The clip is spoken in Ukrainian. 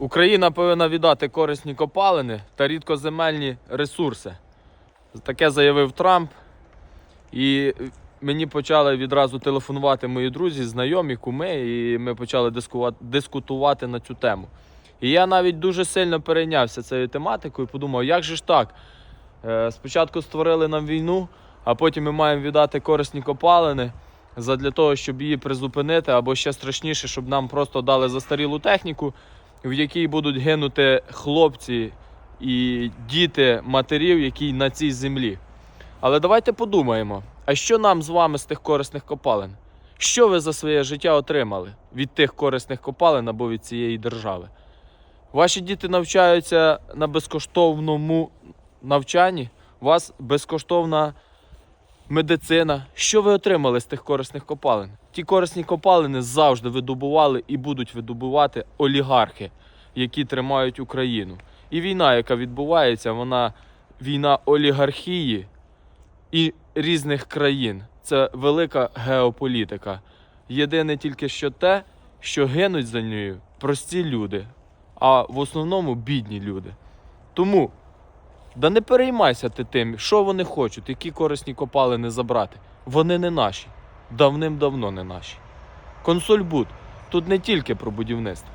Україна повинна віддати корисні копалини та рідкоземельні ресурси. Таке заявив Трамп. І мені почали відразу телефонувати мої друзі, знайомі, куми, і ми почали дискутувати на цю тему. І я навіть дуже сильно перейнявся цією тематикою і подумав, як же ж так? Е, Спочатку створили нам війну, а потім ми маємо віддати корисні копалини задля того, щоб її призупинити, або ще страшніше, щоб нам просто дали застарілу техніку, в якій будуть гинути хлопці і діти матерів, які на цій землі. Але давайте подумаємо, а що нам з вами з тих корисних копалин? Що ви за своє життя отримали від тих корисних копалин або від цієї держави? Ваші діти навчаються на безкоштовному навчанні, у вас безкоштовна медицина. Що ви отримали з тих корисних копалин? Ті корисні копалини завжди видобували і будуть видобувати олігархи, які тримають Україну. І війна, яка відбувається, вона війна олігархії і різних країн. Це велика геополітика. Єдине тільки що те, що гинуть за нею прості люди, а в основному бідні люди. Тому да не переймайся ти тим, що вони хочуть, які корисні копалини забрати. Вони не наші. Давним-давно не наші. Консольбуд тут не тільки про будівництво.